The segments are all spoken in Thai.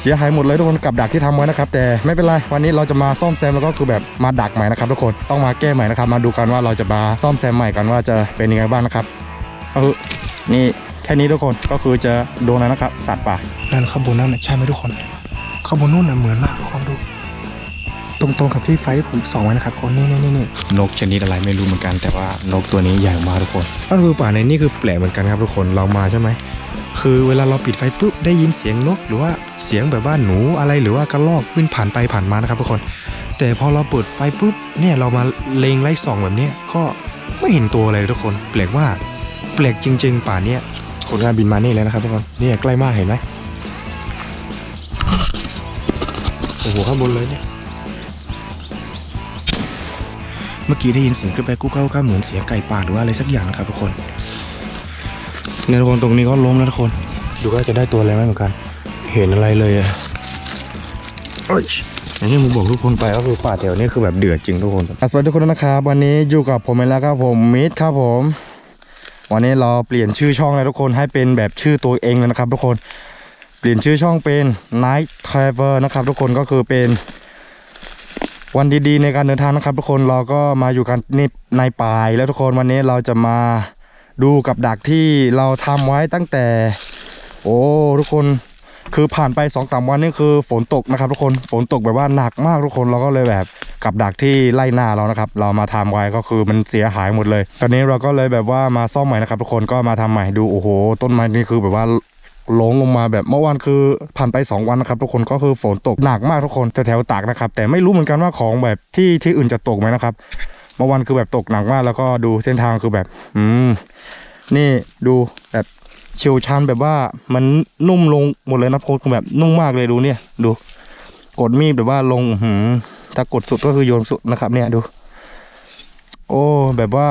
เสียหายหมดเลยทุกคนกับดักที่ทำไว้นะครับ แต่ไม่เป็นไรวันนี้เราจะมาซ่อมแซมแล้วก็คือแบบมาดักใหม่นะครับทุกคนต้องมาแก้ใหม่นะครับ มาดูกันว่าเราจะมาซ่อมแซมใหม่กันว่าจะเป็นยังไงบ้างนะครับก็คือนี่แค่นี้ทุกคนก็คือจะโดนแล้วนะครับ สัตว์ป่านั่นข้างบนนั่นน่ะใช่ไหมทุกคนข้างบนนู่นน่ะเหมือนมากทุกคนดูตรงๆกับที่ไฟผมส่องไว้นะครับคนนี่นี่นี่นี่นกชนิดอะไรไม่รู้เหมือนกัน แต่ว่านกตัวนี้ใหญ่มากทุกคนก็คือป่าในนี่คือแปลกเหมือนกันครับทุกคนเรามาใช่ไหม คือเวลาเราปิดไฟปุ๊บได้ยินเสียงนก หรือว่าเสียงแบบว่าหนูอะไรหรือว่ากระรอกวิ่งผ่านไปผ่านมานะครับทุกคน แต่พอเราเปิดไฟปุ๊บเนี่ยเรามาเลงไล่ส่องแบบนี้ก็ไม่เห็นตัวอะไรทุกคนแปลกมาแปลกจริง ๆ ป่าเนี้ยคนงานบินมานี่เลยนะครับทุกคนเนี่ยใกล้มากเห็นไหมโอ้โหข้างบนเลยเนี่ยเมื่อกี้ได้ยินเสียงกระแบกกู้เข้าก็เหมือนเสียงไก่ป่าหรือว่าอะไรสักอย่างนะครับทุกคน เนี่ยทุกคนตรงนี้ก็ล้มแล้วทุกคน ดูว่าจะได้ตัวอะไรไหมเหมือนกัน เห็นอะไรเลยอะเอ้ยอย่างที่ผมบอกทุกคนไปก็คือป่าแถวนี้คือแบบเดือดจริงทุกคนสวัสดีทุกคนนะครับวันนี้อยู่กับผมเองแล้วครับผมมิดครับผม วันนี้เราเปลี่ยนชื่อช่องเลยทุกคนให้เป็นแบบชื่อตัวเองเลยนะครับ ทุกคนเปลี่ยนชื่อช่องเป็น Night Travel นะครับ ทุกคนก็คือเป็นวันดีๆในการเดินทางนะครับ ทุกคนเราก็มาอยู่กันนี่ในป่ายแล้วทุกคนวันนี้เราจะมา ดูกับดักที่เราทำไว้ตั้งแต่ โอ้ทุกคนคือผ่านไป2อสวันนี่คือฝนตกนะครับ ทุกคนฝนตกแบบว่าหนักมากทุกคนเราก็เลยแบบกับดักที่ไล่หน้าเรานะครับ เรามาทำไว้ก็คือมันเสียหายหมดเลย ตอนนี้เราก็เลยแบบว่ามาซ่อมใหม่นะครับ ทุกคนก็มาทำใหม่ดูโอ้โห ต้นไม้นี่คือแบบว่าลงลงมาแบบเมื่อวานคือผ่านไป 2 วันนะครับทุกคนก็คือฝนตกหนักมากทุกคนแถวๆตากนะครับ แต่ไม่รู้เหมือนกันว่าของแบบที่ที่อื่นจะตกไหมนะครับ เมื่อวันคือแบบตกหนักมากแล้วก็ดูเส้นทางคือแบบ อืม นี่ดูแบบเฉียวชันแบบว่ามันนุ่มลงหมดเลยนะโคตรแบบนุ่มมากเลยดูเนี่ย ดู กดมีดแบบว่าลงหืมถ้ากดสุดก็คือโยนสุดนะครับ เนี่ยดู โอ้แบบว่า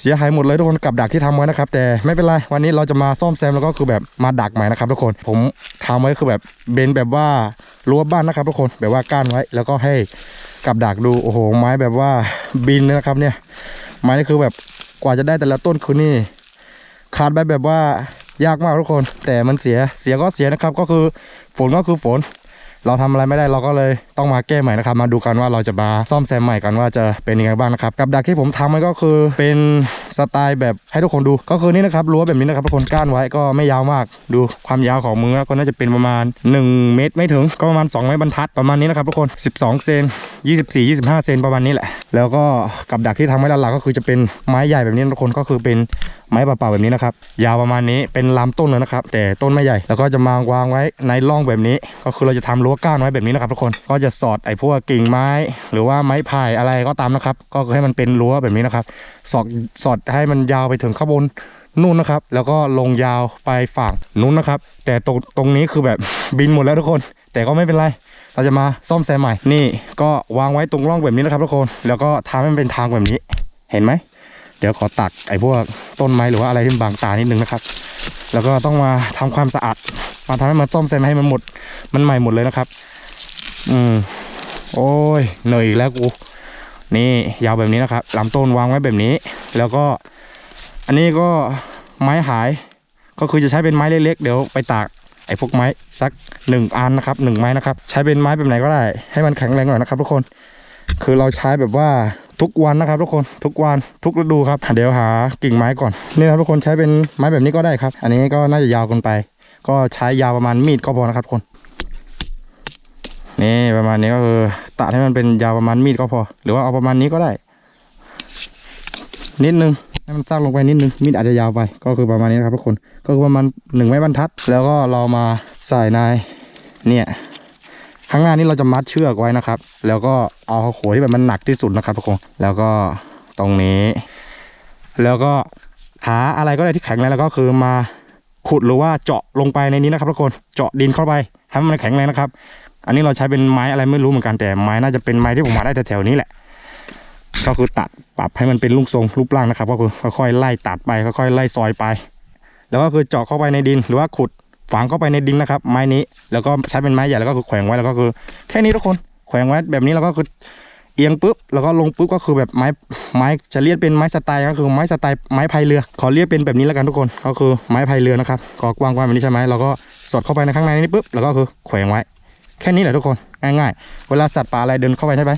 เสียหายหมดเลยทุกคนกับดักที่ทำไว้นะครับ แต่ไม่เป็นไรวันนี้เราจะมาซ่อมแซมแล้วก็คือแบบมาดักใหม่นะครับ ทุกคนผมทำไว้คือแบบเบนแบบว่ารั้วบ้านนะครับ ทุกคนแบบว่าก้านไว้ แล้วก็ให้กับดักดูโอ้โหไม้แบบว่าบินเลยนะครับ เนี่ยไม้นี่คือแบบ กว่าจะได้แต่ละต้นคือนี่ขาดไปแบบว่ายากมากทุกคน แต่มันเสียเสียก็เสียนะครับ ก็คือฝนก็คือฝน เราทำอะไรไม่ได้เราก็เลยต้องมาแก้ใหม่นะครับ มาดูกันว่าเราจะมาซ่อมแซมใหม่กันว่าจะเป็นยังไงบ้างนะครับ กับดักที่ผมทำมันก็คือเป็นสไตล์แบบให้ทุกคนดู ก็คือนี่นะครับรั้วแบบนี้นะครับทุกคนก้านไว้ก็ไม่ยาวมาก ดูความยาวของมือก็น่าจะเป็นประมาณ 1 เมตรไม่ถึงก็ประมาณ 2 ไม้บรรทัดประมาณนี้นะครับทุกคน 12 เซน24 25 เซนประมาณนี้แหละ แล้วก็กับดักที่ทำไว้หลักๆก็คือจะเป็นไม้ใหญ่แบบนี้ทุกคนก็คือเป็นไม้เปล่าๆแบบนี้นะครับ ยาวประมาณนี้เป็นลำต้นเลยนะครับ แต่ต้นไม่ใหญ่ แล้วก็จะมาวางไว้ในร่องแบบนี้ ก็คือเราจะทำรั้วก้านไว้แบบนี้นะครับทุกคนก็จะสอดไอ้พวกกิ่งไม้ หรือว่าไม้ไผ่อะไรก็ตามนะครับ ก็ให้มันเป็นรั้วแบบนี้นะครับสอดสอดให้มันยาวไปถึงข้างบนนู่นนะครับ แล้วก็ลงยาวไปฝั่งนู้นนะครับ แต่ตรงตรงนี้คือแบบบินหมดแล้วทุกคน แต่ก็ไม่เป็นไรเราจะมาซ่อมแซมใหม่นี่ ก็วางไว้ตรงร่องแบบนี้นะครับทุกคน แล้วก็ทำให้มันเป็นทางแบบนี้ เห็นไหม เดี๋ยวขอตัดไอ้พวกต้นไม้หรือว่าอะไรที่บางตานิดนึงนะครับ แล้วก็ต้องมาทำความสะอาดมาทำให้มันซ่อมแซมให้มันหมด มันใหม่หมดเลยนะครับ อืม โอ้ยเหนื่อยอีกแล้วกูนี่ยาวแบบนี้นะครับลำต้นวางไว้แบบนี้ แล้วก็ อันนี้ก็ไม้หาย ก็คือจะใช้เป็นไม้เล็กๆเดี๋ยวไปตากไอ้พวกไม้สักหนึ่งอันนะครับหนึ่งไม้นะครับ ใช้เป็นไม้แบบไหนก็ได้ ให้มันแข็งแรงหน่อยนะครับทุกคน คือเราใช้แบบว่า ทุกวันนะครับทุกคนทุกวันทุกฤดูครับ เดี๋ยวหากิ่งไม้ก่อนนี่นะครับทุกคนใช้เป็นไม้แบบนี้ก็ได้ครับ อันนี้ก็น่าจะยาวเกินไป ก็ใช้ยาวประมาณมีดก็พอนะครับทุกคน นี่ประมาณนี้ก็คือตัดให้มันเป็นยาวประมาณมีดก็พอ หรือว่าเอาประมาณนี้ก็ได้ นิดนึงให้มันสร้างลงไปนิดนึงมีดอาจจะยาวไป ก็คือประมาณนี้นะครับทุกคน ก็คือประมาณหนึ่งไม้บรรทัด แล้วก็เรามาใส่ในเนี่ย ข้างหน้านี้เราจะมัดเชือกไว้นะครับ แล้วก็เอาโขที่แบบมันหนักที่สุดนะครับทุกคนแล้วก็ตรงนี้ แล้วก็หาอะไรก็ได้ที่แข็งแรงแล้วก็คือมาขุดหรือว่าเจาะลงไปในนี้นะครับทุกคนเจาะดินเข้าไปให้มันแข็งแรงนะครับ อันนี้เราใช้เป็นไม้อะไรไม่รู้เหมือนกันแต่ไม้น่าจะเป็นไม้ที่ผมหาได้แถวๆนี้แหละ ก็คือตัดปรับให้มันเป็นลูกทรงรูปร่างนะครับ ก็คือค่อยๆไล่ตัดไปค่อยๆไล่ซอยไป แล้วก็คือเจาะเข้าไปในดินหรือว่าขุด ฝังเข้าไปในดินนะครับ ไม้นี้แล้วก็ใช้เป็นไม้ใหญ่แล้วก็คือแขวนไว้แล้วก็คือ แค่นี้ทุกคนแขวนไว้แบบนี้แล้วก็คือเอียงปุ๊บแล้วก็ลงปุ๊บก็คือแบบไม้ไม้จะเรียกเป็นไม้สไตล์ก็คือไม้สไตล์ไม้พายเรือ ขอเรียกเป็นแบบนี้แล้วกันทุกคนก็คือไม้พายเรือนะครับก็กว้างๆแบบนี้ใช่ไหมเราก็สอดเข้าไปในข้างในนี้ปุ๊บแล้วก็คือแขวนไว้ แค่นี้แหละทุกคนง่ายๆ เวลาสัตว์ป่าอะไรเดินเข้าไปใช่ไหม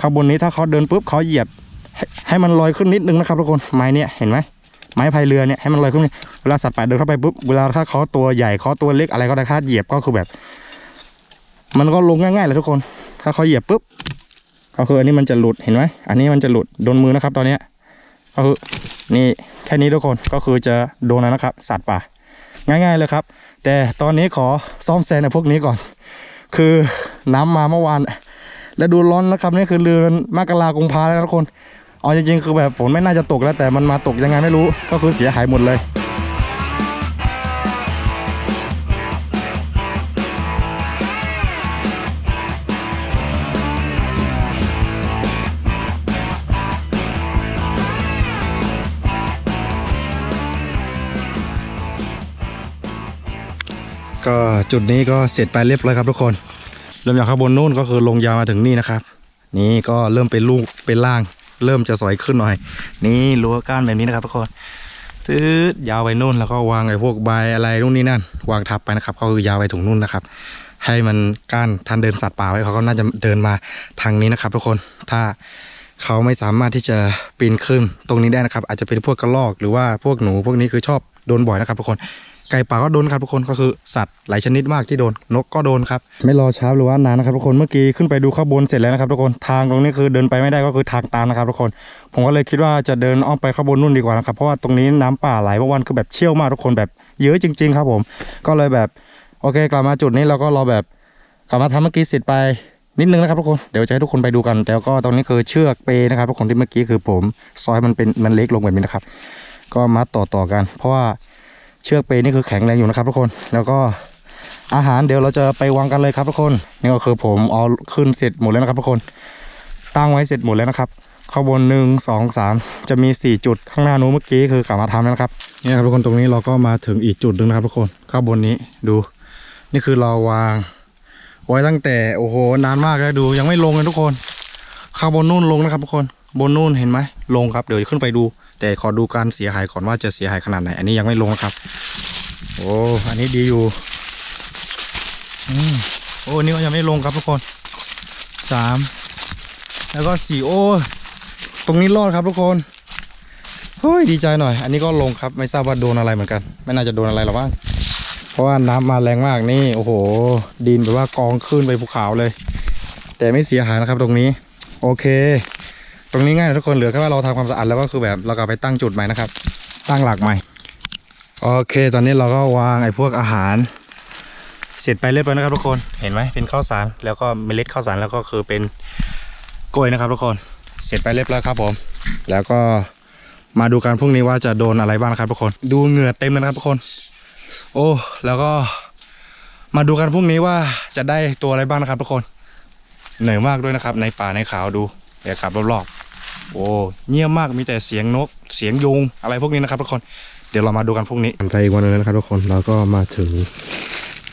ข้างบนนี้ถ้าเขาเดินปุ๊บเขาเหยียบให้ให้มันลอยขึ้นนิดนึงนะครับทุกคนไม้เนี่ยเห็นไหม ไม้พายเรือเนี่ยให้มันลอยขึ้นเวลาสัตว์ป่าเดินเข้าไปปุ๊บเวลาถ้าเขาตัวใหญ่เขาตัวเล็กอะไรก็ได้ถ้าเหยียบก็คือแบบ มันก็ลงง่ายๆเลยทุกคน ถ้าเขาเหยียบปุ๊บก็คืออันนี้มันจะหลุดเห็นไหมอันนี้มันจะหลุดโดนมือนะครับ ตอนเนี้ยก็คือนี่แค่นี้ทุกคนก็คือจะโดนแล้วนะครับ สัตว์ป่า ง่าย ๆเลยครับ แต่ตอนนี้ขอซ่อมแซมในพวกนี้ก่อน คือน้ำมาเมื่อวานและดูร้อนนะครับนี่คือเดือนมกรากุมภาแล้วนะทุกคน เอาจริงๆคือแบบฝนไม่น่าจะตกแล้วแต่มันมาตกยังไงไม่รู้ก็คือเสียหายหมดเลยก็จุดนี้ก็เสร็จไปเรียบร้อยครับทุกคน เริ่มจากข้างบนนู่นก็คือลงยาวมาถึงนี่นะครับ นี่ก็เริ่มเป็นลูกเป็นล่าง เริ่มจะสวยขึ้นหน่อย นี่รั้วก้านแบบนี้นะครับทุกคนตืดยาวไปนู่นแล้วก็วางไอ้พวกใบอะไรนู่นนี่นั่น วางทับไปนะครับก็คือยาวไปถึงนู่นนะครับ ให้มันก้านทันเดินสัตว์ป่าไว้เขาก็น่าจะเดินมาทางนี้นะครับ ทุกคนถ้าเขาไม่สามารถที่จะปีนขึ้นตรงนี้ได้นะครับ อาจจะเป็นพวกกระรอกหรือว่าพวกหนูพวกนี้คือชอบโดนบ่อยนะครับทุกคน ไก่ป่าก็โดนครับทุกคนก็คือสัตว์หลายชนิดมากที่โดนนกก็โดนครับไม่รอช้าหรือว่านานนะครับทุกคนเมื่อกี้ขึ้นไปดูข้างบนเสร็จแล้วนะครับทุกคนทางตรงนี้คือเดินไปไม่ได้ก็คือทางตามนะครับทุกคน ผมก็เลยคิดว่าจะเดินอ้อมไปข้างบนนู่นดีกว่านะครับเพราะว่าตรงนี้น้ำป่าไหลเมื่อวันคือแบบเชี่ยวมากทุกคนแบบเยอะจริง ๆ ครับผมก็เลยแบบโอเค กลับมาจุดนี้เราก็รอแบบกลับมาทำเมื่อกี้เสร็จไปนิดนึงนะครับทุกคนเดี๋ยวจะให้ทุกคนไปดูกันแต่ก็ตรงนี้คือเชือกเปนะครับทุกคนที่เมื่อกี้คือผมซอยมันเป็นมันเล็กลงแบบนี้นะครับ ก็มัดต่อต่อกัน เพราะว่า เชือกเปนี่คือแข็งแรงอยู่นะครับทุกคน แล้วก็อาหารเดี๋ยวเราจะไปวางกันเลยครับทุกคนนี่ก็คือผมเอาขึ้นเสร็จหมดแล้วนะครับทุกคน ตั้งไว้เสร็จหมดแล้วนะครับข้างบนหนึ่งสองสามจะมีสี่จุดข้างหน้านู้นเมื่อกี้คือกลับมาทำแล้วนะครับนี่ครับทุกคนตรงนี้เราก็มาถึงอีกจุดหนึ่งนะครับทุกคนข้างบนนี้ดู นี่คือเราวาง ไว้ตั้งแต่โอ้โหนานมากแล้วดู ยังไม่ลงเลยทุกคน ข้างบนนู่นลงนะครับทุกคนบนนู่นเห็นไหมลงครับ เดี๋ยวขึ้นไปดู แต่ขอดูการเสียหายก่อนว่าจะเสียหายขนาดไหน อันนี้ยังไม่ลงครับ โอ้อันนี้ดีอยู่อืมโอ้นี่ก็ยังไม่ลงครับทุกคนสามแล้วก็สี่โอ้ตรงนี้รอดครับทุกคนเฮ้ยดีใจหน่อย อันนี้ก็ลงครับไม่ทราบว่าโดนอะไรเหมือนกัน ไม่น่าจะโดนอะไรหรอกบ้างเพราะว่าน้ำมาแรงมากนี่โอ้โห ดินแบบว่ากองขึ้นไปภูเขาเลย แต่ไม่เสียหายนะครับตรงนี้ โอเค ตรงนี้ง่ายนะทุกคนเหลือแค่ว่าเราทำความสะอาดแล้วก็คือแบบเรากลับไปตั้งจุดใหม่นะครับ ตั้งหลักใหม่ โอเค ตอนนี้เราก็วางไอ้พวกอาหาร เสร็จไปเรียบร้อยนะครับทุกคนเห็นไหมเป็นข้าวสารแล้วก็เมล็ดข้าวสารแล้วก็คือเป็นกล้วยนะครับทุกคนเสร็จไปเรียบร้อยครับผม แล้วก็มาดูกันพรุ่งนี้ว่าจะโดนอะไรบ้างนะครับทุกคน ดูเหงื่อเต็มเลยนะครับทุกคน โอ้แล้วก็มาดูกันพรุ่งนี้ว่าจะได้ตัวอะไรบ้างนะครับทุกคน เหนื่อยมากด้วยนะครับ ในป่าในเขาดูเดี๋ยวขับรอบๆ โอ้เงียบมากมีแต่เสียงนกเสียงยุงอะไรพวกนี้นะครับทุกคนเดี๋ยวเรามาดูกันพรุ่งนี้ทำไปอีกวันนึงนะครับทุกคนเราก็มาถึง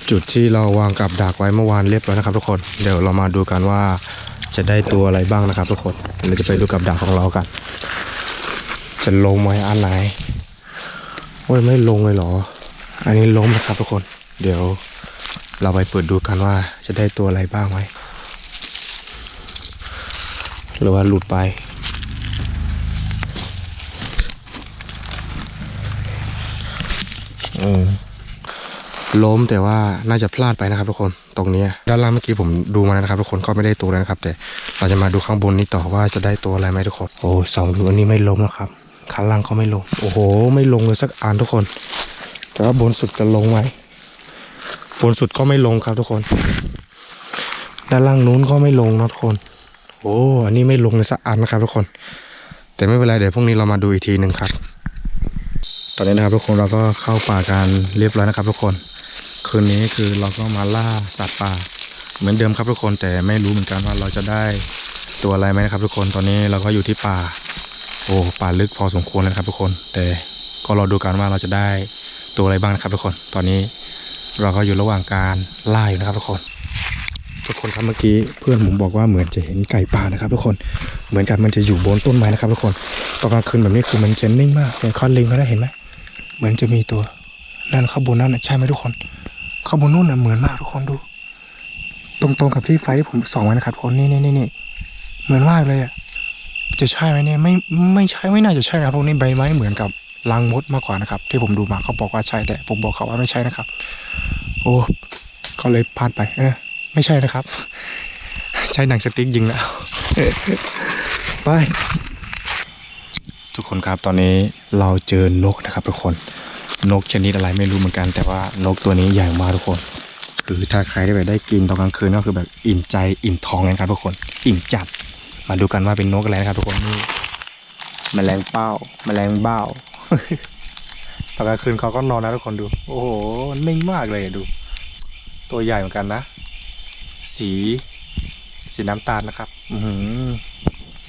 จุดที่เราวางกับดักไว้เมื่อวานเรียบร้อยนะครับ ทุกคนเดี๋ยวเรามาดูกันว่าจะได้ตัวอะไรบ้างนะครับ ทุกคนเราจะไปดูกับดักของเรากัน จะลงไหมอันไหนโอ้ยไม่ลงเลยเหรอ อันนี้ล้มนะครับทุกคน เดี๋ยวเราไปเปิดดูกันว่าจะได้ตัวอะไรบ้างไหมหรือว่าหลุดไป อืม ล้มแต่ว่าน่าจะพลาดไปนะครับทุกคนตรงเนี้ยด้านล่างเมื่อกี้ผมดูมาแล้วนะครับ ทุกคนก็ไม่ได้ตัวแล้วนะครับ แต่เราจะมาดูข้างบนนี้ต่อว่าจะได้ตัวอะไรไหมทุกคนโอ้สองดูอันนี้ไม่ล้มนะครับข้างล่างก็ไม่ลง โอ้โห ไม่ลงเลยสักอันทุกคน แต่ว่าบนสุดจะลงไหมบนสุดก็ไม่ลงครับทุกคน ด้านล่างนู้นก็ไม่ลงนะทุกคน โอ้อันนี้ไม่ลงเลยสักอันนะครับทุกคน แต่ไม่เป็นไรเดี๋ยวพรุ่งนี้เรามาดูอีกทีหนึ่งครับ ตอนนี้นะครับทุกคนเราก็เข้าป่ากันเรียบร้อยนะครับ ทุกคน คืนนี้คือเราก็มาล่าสัตว์ป่า เหมือนเดิมครับทุกคนแต่ไม่รู้เหมือนกันว่าเราจะได้ตัวอะไรไหมนะครับ ทุกคนตอนนี้เราก็อยู่ที่ป่า โอ้ป่าลึกพอสมควรเลยนะครับ ทุกคน แต่ก็รอดูกันว่าเราจะได้ตัวอะไรบ้างนะครับ ทุกคนตอนนี้เราก็อยู่ระหว่างการล่าอยู่นะครับ ทุกคน ทุกคนครับเมื่อกี้เพื่อนผมบอกว่าเหมือนจะเห็นไก่ป่านะครับ ทุกคนเหมือนกันมันจะอยู่บนต้นไม้นะครับ ทุกคนตอนกลางคืนแบบนี้คือมันจะนิ่งมากอย่างเขาเล็งเขาได้เห็นไหม เหมือนจะมีตัว นั่นข้าบนนั่นน่ะใช่ไหมทุกคนข้าบนนู่นน่ะเหมือนมากทุกคนดู ตรงๆกับที่ไฟที่ผมส่องไว้นะครับทุกคนนี่นี่นี่เหมือนมากเลยอะจะใช่ไหมเนี่ยไม่ไม่ใช่ไม่น่าจะใช่นะครับพวกนี้ใบไม้เหมือนกับรังมดมากกว่านะครับ ที่ผมดูมาเขาบอกว่าใช่แต่ผมบอกเขาว่าไม่ใช่นะครับ โอ้ก็เลยพลาดไปเออไม่ใช่นะครับ ใช้หนังสติ๊กยิงแล้ว ไป คนครับตอนนี้เราเจอนกนะครับทุกคน นกชนิดอะไรไม่รู้เหมือนกัน แต่ว่านกตัวนี้ใหญ่มากทุกคน คือถ้าใครได้ไปได้กินตอนกลางคืนก็คือแบบอิ่มใจอิ่มท้องกันครับทุกคน อิ่มจัด มาดูกันว่าเป็นนกอะไรนะครับทุกคนนี่แมลงเป้าแมลงเบ้าตอนกลางคืนเขาก็นอนนะทุกคนดู โอ้โหนิ่งมากเลยดู ตัวใหญ่เหมือนกันนะ สีสีน้ำตาลนะครับ อือหือ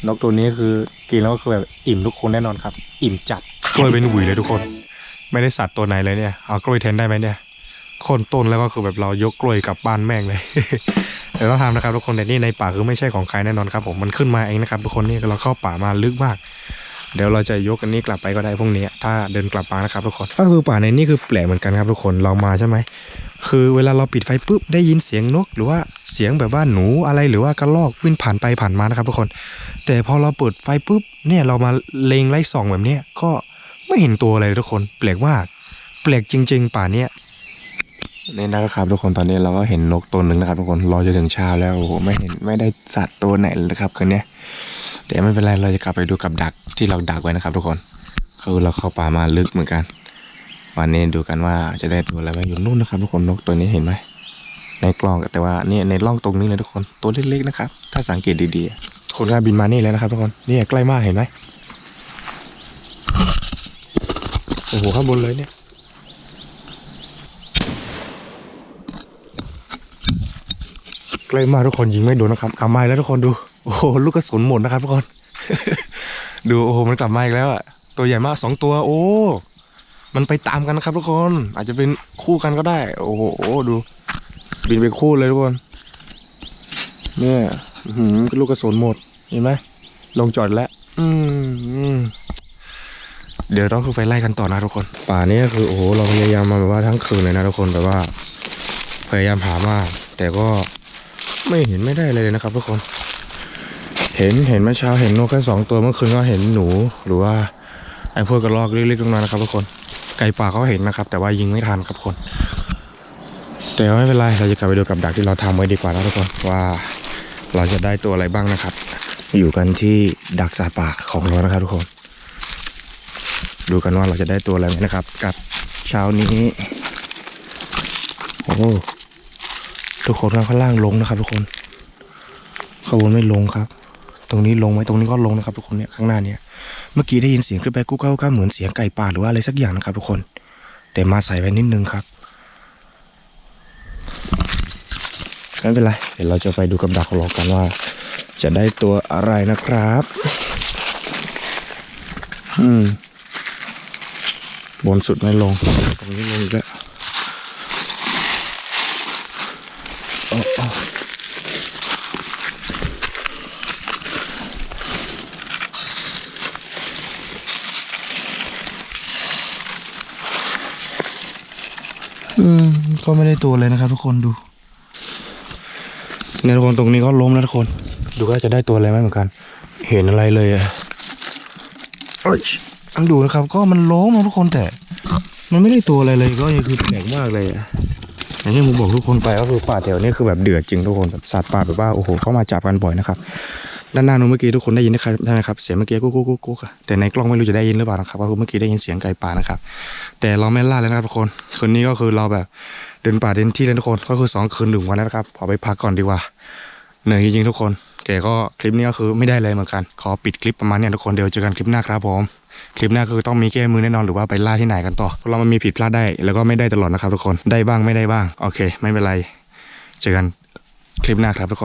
นกตัวนี้คือกินแล้วก็คือแบบอิ่มทุกคนแน่นอนครับ อิ่มจัดกล้วยเป็นหวีเลยทุกคน ไม่ได้สัตว์ตัวไหนเลยเนี่ยเอากล้วยแทนได้ไหมเนี่ยโคนต้นแล้วก็คือแบบเรายกกล้วยกลับบ้านแม่งเลยเดี๋ยวต้องทำนะครับทุกคนแต่นี่ในป่าคือไม่ใช่ของใครแน่นอนครับผมมันขึ้นมาเองนะครับทุกคนนี่เราเข้าป่ามาลึกมาก เดี๋ยวเราจะยกอันนี้กลับไปก็ได้พรุ่งนี้ ถ้าเดินกลับมานะครับทุกคนก็คือป่าในนี่คือแปลกเหมือนกันครับทุกคนเรามาใช่ไหมคือเวลาเราปิดไฟปุ๊บได้ยินเสียงนก หรือว่าเสียงแบบว่าหนูอะไรหรือว่ากระรอกวิ่งผ่านไปผ่านมานะครับทุกคน แต่พอเราเปิดไฟปุ๊บเนี่ยเรามาเลงไล่ส่องแบบเนี้ยก็ไม่เห็นตัวอะไรเลยทุกคน แปลกมากแปลกจริง ๆ ป่าเนี้ยนี่นะครับทุกคนตอนนี้เราก็เห็นนกตัวหนึ่งนะครับทุกคนรอจนถึงเช้าแล้วโอ้โหไม่เห็นไม่ได้สัตว์ตัวไหนเลยนะครับคืนนี้ แต่ไม่เป็นไรเราจะกลับไปดูกับดักที่เราดักไว้นะครับทุกคนคือเราเข้าป่ามาลึกเหมือนกัน วันนี้ดูกันว่าจะได้ตัวอะไรบ้างอยู่นู่นนะครับ ทุกคนนกตัวนี้เห็นไหมในกล้องแต่ว่าเนี่ยในร่องตรงนี้เลยทุกคนตัวเล็กๆนะครับ ถ้าสังเกตดีๆคนก็บินมานี่แล้วนะครับทุกคนนี่ใกล้มากเห็นไหมโอ้โหข้างบนเลยเนี่ยใกล้มากทุกคนยิงไม่โดนนะครับกลับมาแล้วทุกคนดู โอ้โหลูกกระสุนหมดนะครับทุกคน ดูโอ้โหมันกลับมาอีกแล้วอะตัวใหญ่มากสองตัวโอ้มันไปตามกันนะครับทุกคน อาจจะเป็นคู่กันก็ได้ โอ้โหดูบินเป็นคู่เลยทุกคนเนี่ยหือลูกกระสุนหมดเห็นไหมลงจอดแล้ว อืมอมเดี๋ยวต้องขึ้นไปไล่กันต่อนะทุกคน ป่านี้คือโอ้โหเราพยายามมาแบบว่าทั้งคืนเลยนะทุกคนแบบว่า พยายามหามากแต่ก็ไม่เห็นไม่ได้เลยนะครับทุกคน ห็นเห็นเมื่อเช้าเห็นนกแค่สองตัวเมื่อคืนก็เห็นหนูหรือว่าไอ้พวกกระรอกเล็กๆลงมานนะครับทุกคนไก่ป่าเขาเห็นนะครับ แต่ว่ายิงไม่ทันครับทุกคนแต่ไม่เป็นไรเราจะกลับไปดูกับดักที่เราทำไว้ดีกว่านะทุกคนว่าเราจะได้ตัวอะไรบ้างนะครับ อยู่กันที่ดักสัตว์ป่าของเรานะครับทุกคน ดูกันว่าเราจะได้ตัวอะไรไหมนะครับ กับเช้านี้โอ้ทุกคนข้างล่างลงนะครับ ทุกคนข้างบนไม่ลงครับ ตรงนี้ลงไหมตรงนี้ก็ลงนะครับทุกคนเนี่ยข้างหน้าเนี่ยเมื่อกี้ได้ยินเสียงขึ้นไปกู้เก้าก้าเหมือนเสียงไก่ป่าหรือว่าอะไรสักอย่างนะครับ ทุกคน แต่มาใส่ไปนิดนึงครับไม่เป็นไรเดี๋ยวเราจะไปดูกับดักของเรากันว่า จะได้ตัวอะไรนะครับ อืมบนสุดไม่ลง ตรงนี้ลงอีกแล้วอื มก็ไม่ได้ตัวเลยนะครับ ทุกคนดูเนี่ยทุกคนตรงนี้ก็ล้มแล้วทุกคน ดูว่าจะได้ตัวอะไรไหมเหมือนกัน เห็นอะไรเลยอะเอ้ยต้องดูนะครับ ก็มันล้มนะทุกคนแต่ มันไม่ได้ตัวอะไรเลยก็ยังคือแปลกมากเลยอะอย่างที่ผมบอกทุกคนไปก็คือป่าแถวนี้คือแบบเดือดจริงทุกคนแบบสัตว์ป่าแบบว่าโอ้โหเข้ามาจับกันบ่อยนะครับ ด้านหน้านู้นเมื่อกี้ทุกคนได้ยินนะครับใช่ไหมครับเสียงเมื่อกี้กุ๊กกุ๊กกุ๊กกุ๊กอะแต่ในกล้องไม่รู้จะได้ยินหรือเปล่านะครับก็คือเมื่อกี้ได้ยินเสียงไก่ป่านะครับ แต่เราไม่ล่าเลยนะครับทุกคนคืนนี้ก็คือเราแบบเดินป่าเดินที่เลยทุกคนก็คือสองคืนหนึ่งวันแล้วนะครับขอไปพักก่อนดีกว่าเหนื่อยจริงๆทุกคนแกก็คลิปนี้ก็คือไม่ได้เลยเหมือนกัน ขอปิดคลิปประมาณนี้ทุกคนเดี๋ยวเจอกันคลิปหน้าครับผมคลิปหน้าคือต้องมีแก้มือแน่นอนหรือว่าไปล่าที่ไหนกันต่อเรามันมีผิดพลาดได้แล้วก็ไม่ได้ตลอดนะครับทุกคนได้บ้างไม่ได้บ้างโอเค ไม่เป็นไร เจอกันคลิปหน้าครับทุกคน